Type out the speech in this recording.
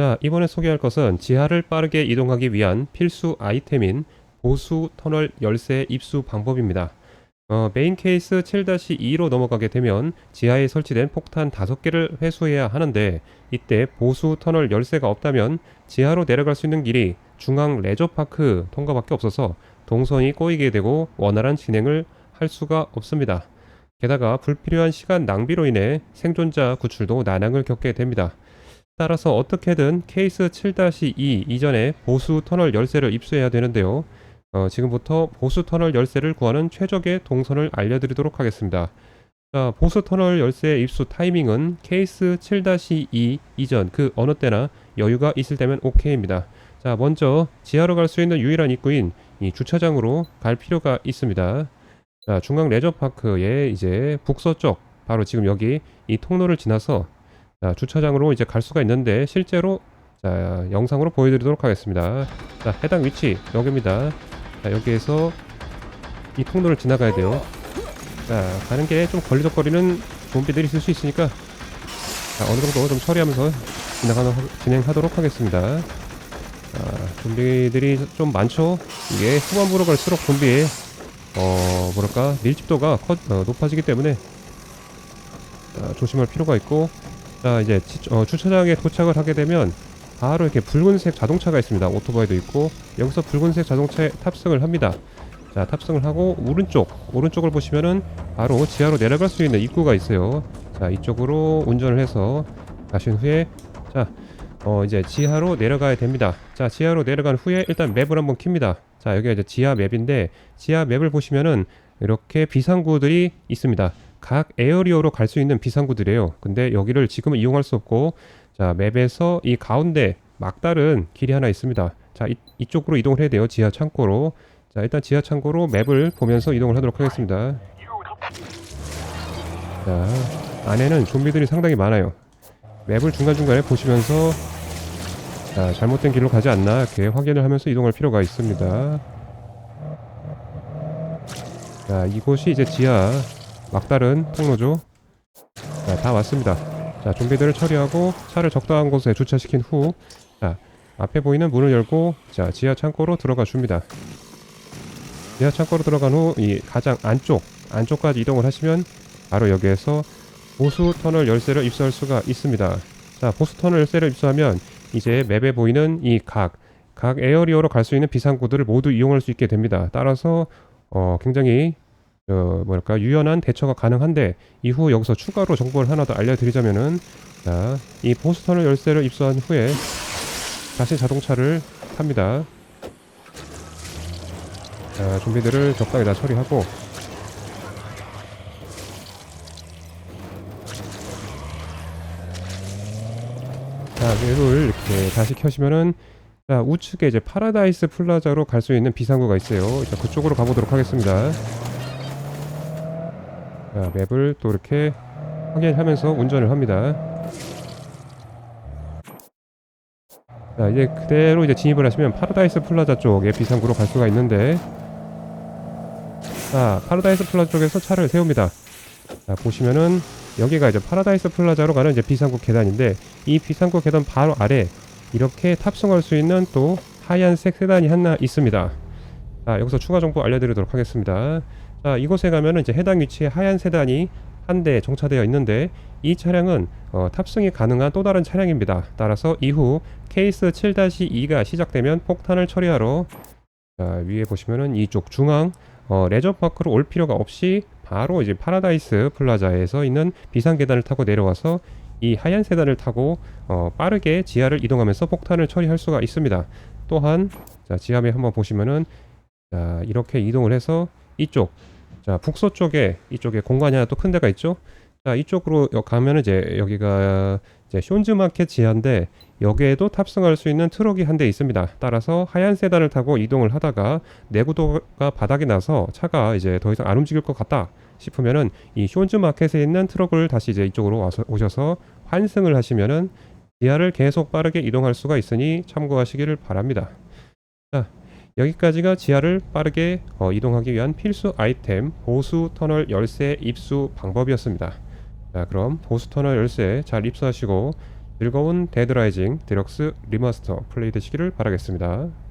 자, 이번에 소개할 것은 지하를 빠르게 이동하기 위한 필수 아이템인 보수 터널 열쇠 입수 방법입니다. 어, 메인 케이스 7-2로 넘어가게 되면 지하에 설치된 폭탄 5개를 회수해야 하는데 이때 보수 터널 열쇠가 없다면 지하로 내려갈 수 있는 길이 중앙 레저파크 통과밖에 없어서 동선이 꼬이게 되고 원활한 진행을 할 수가 없습니다. 게다가 불필요한 시간 낭비로 인해 생존자 구출도 난항을 겪게 됩니다. 따라서 어떻게든 케이스 7-2 이전에 보수 터널 열쇠를 입수해야 되는데요. 어, 지금부터 보수 터널 열쇠를 구하는 최적의 동선을 알려드리도록 하겠습니다. 자, 보수 터널 열쇠 입수 타이밍은 케이스 7-2 이전 그 어느 때나 여유가 있을 때면 오케이입니다. 자, 먼저 지하로 갈 수 있는 유일한 입구인 이 주차장으로 갈 필요가 있습니다. 자, 중앙 레저파크의 이제 북서쪽 바로 지금 여기 이 통로를 지나서 자, 주차장으로 이제 갈 수가 있는데 실제로 자, 영상으로 보여드리도록 하겠습니다. 자, 해당 위치 여기입니다. 자, 여기에서 이 통로를 지나가야 돼요. 자, 가는 게좀 걸리적거리는 좀비들이 있을 수 있으니까 자, 어느 정도 좀 처리하면서 지나가는 진행하도록 하겠습니다. 자, 좀비들이 좀 많죠. 이게 후반부로 갈수록 좀비의 어 뭐랄까 밀집도가 커, 어, 높아지기 때문에 자, 조심할 필요가 있고 자 이제 지- 어, 주차장에 도착을 하게 되면 바로 이렇게 붉은색 자동차가 있습니다. 오토바이도 있고 여기서 붉은색 자동차에 탑승을 합니다. 자 탑승을 하고 오른쪽 오른쪽을 보시면은 바로 지하로 내려갈 수 있는 입구가 있어요. 자 이쪽으로 운전을 해서 가신 후에 자 어, 이제 지하로 내려가야 됩니다. 자 지하로 내려간 후에 일단 맵을 한번 킵니다. 자 여기가 이제 지하 맵인데 지하 맵을 보시면은 이렇게 비상구들이 있습니다. 각 에어리어로 갈 수 있는 비상구들이에요. 근데 여기를 지금은 이용할 수 없고 자 맵에서 이 가운데 막다른 길이 하나 있습니다. 자 이, 이쪽으로 이동을 해야 돼요. 지하 창고로. 자 일단 지하 창고로 맵을 보면서 이동을 하도록 하겠습니다. 자 안에는 좀비들이 상당히 많아요. 맵을 중간중간에 보시면서 자, 잘못된 길로 가지 않나 이렇게 확인을 하면서 이동할 필요가 있습니다. 자, 이곳이 이제 지하 막다른 통로죠. 자, 다 왔습니다. 자, 좀비들을 처리하고 차를 적당한 곳에 주차시킨 후 자, 앞에 보이는 문을 열고 자, 지하 창고로 들어가 줍니다. 지하 창고로 들어간 후 이 가장 안쪽 안쪽까지 이동을 하시면 바로 여기에서 보수 터널 열쇠를 입수할 수가 있습니다. 자, 보수 터널 열쇠를 입수하면 이제 맵에 보이는 이 각, 각 에어리어로 갈 수 있는 비상구들을 모두 이용할 수 있게 됩니다. 따라서 어, 굉장히 어, 뭐랄까 유연한 대처가 가능한데 이후 여기서 추가로 정보를 하나 더 알려드리자면은 자, 이 보수 터널 열쇠를 입수한 후에 다시 자동차를 탑니다. 자, 좀비들을 적당히 다 처리하고 자, 맵을 이렇게 다시 켜시면은 자, 우측에 이제 파라다이스 플라자로 갈 수 있는 비상구가 있어요. 자, 그쪽으로 가보도록 하겠습니다. 자, 맵을 또 이렇게 확인하면서 운전을 합니다. 자, 이제 그대로 이제 진입을 하시면 파라다이스 플라자 쪽에 비상구로 갈 수가 있는데 자, 파라다이스 플라자 쪽에서 차를 세웁니다. 자, 보시면은 여기가 이제 파라다이스 플라자로 가는 이제 비상구 계단인데 이 비상구 계단 바로 아래 이렇게 탑승할 수 있는 또 하얀색 세단이 하나 있습니다. 자, 여기서 추가 정보 알려드리도록 하겠습니다. 자, 이곳에 가면은 이제 해당 위치에 하얀 세단이 한 대 정차되어 있는데 이 차량은 어, 탑승이 가능한 또 다른 차량입니다. 따라서 이후 케이스 7-2가 시작되면 폭탄을 처리하러 자, 위에 보시면은 이쪽 중앙 어, 레저파크로 올 필요가 없이 바로 이제 파라다이스 플라자에서 있는 비상 계단을 타고 내려와서 이 하얀 세단을 타고 어, 빠르게 지하를 이동하면서 폭탄을 처리할 수가 있습니다. 또한 자, 지하에 한번 보시면은 자, 이렇게 이동을 해서 이쪽 자, 북서 쪽에 이쪽에 공간이 하나 또 큰 데가 있죠. 자, 이쪽으로 여- 가면은 이제 여기가 이제 쇼즈 마켓 지하인데 여기에도 탑승할 수 있는 트럭이 한 대 있습니다. 따라서 하얀 세단을 타고 이동을 하다가 내구도가 바닥이 나서 차가 이제 더 이상 안 움직일 것 같다 싶으면은 이 쇼즈 마켓에 있는 트럭을 다시 이제 이쪽으로 와서 오셔서 환승을 하시면은 지하를 계속 빠르게 이동할 수가 있으니 참고하시기를 바랍니다. 자, 여기까지가 지하를 빠르게 어, 이동하기 위한 필수 아이템 보수 터널 열쇠 입수 방법이었습니다. 자, 그럼 보수 터널 열쇠 잘 입수하시고 즐거운 데드라이징 디럭스 리마스터 플레이 되시기를 바라겠습니다.